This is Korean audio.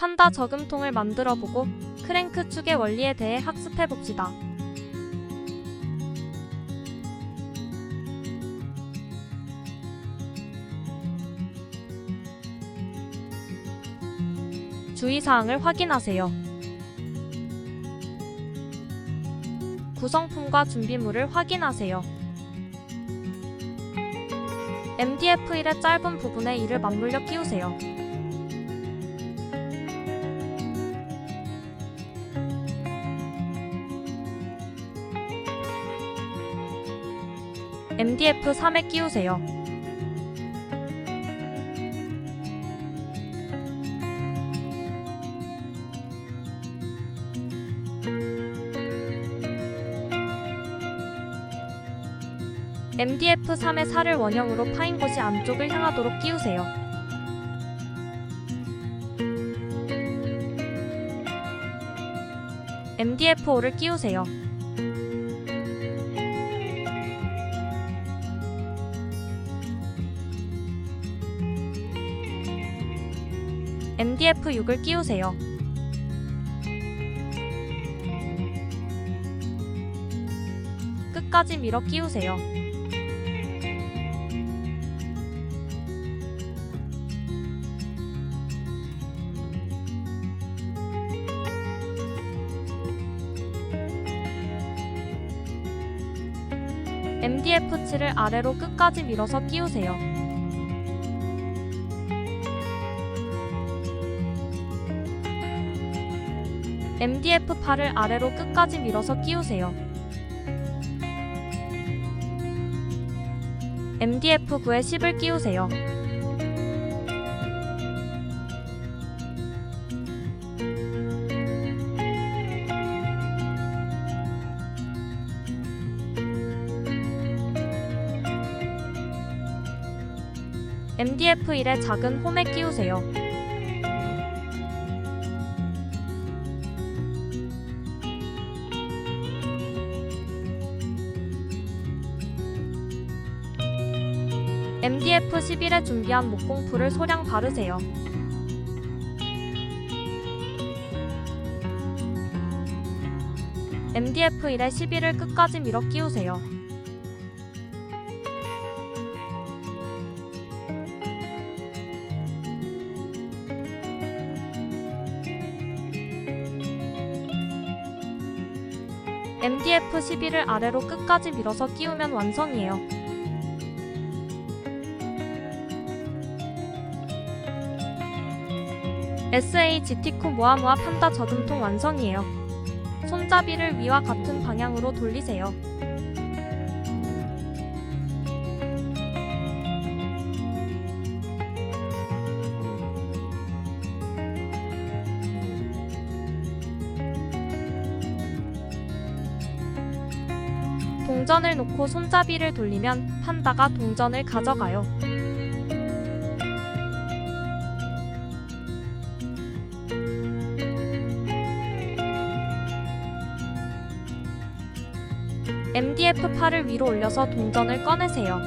판다 저금통을 만들어 보고 크랭크 축의 원리에 대해 학습해 봅시다. 주의사항을 확인하세요. 구성품과 준비물을 확인하세요. MDF1의 짧은 부분에 이를 맞물려 끼우세요. MDF3에 끼우세요. MDF3의 살을 원형으로 파인 곳이 안쪽을 향하도록 끼우세요. MDF5를 끼우세요. MDF6을 끼우세요. 끝까지 밀어 끼우세요. MDF7을 아래로 끝까지 밀어서 끼우세요. MDF8을 아래로 끝까지 밀어서 끼우세요. MDF9에 10을 끼우세요. MDF1에 작은 홈에 끼우세요. MDF11에 준비한 목공풀을 소량 바르세요. MDF1에 11을 끝까지 밀어 끼우세요. MDF 11을 아래로 끝까지 밀어서 끼우면 완성이에요. SAGT코 모아모아 판다 저금통 완성이에요. 손잡이를 위와 같은 방향으로 돌리세요. 동전을 놓고 손잡이를 돌리면 판다가 동전을 가져가요. MDF8을 위로 올려서 동전을 꺼내세요.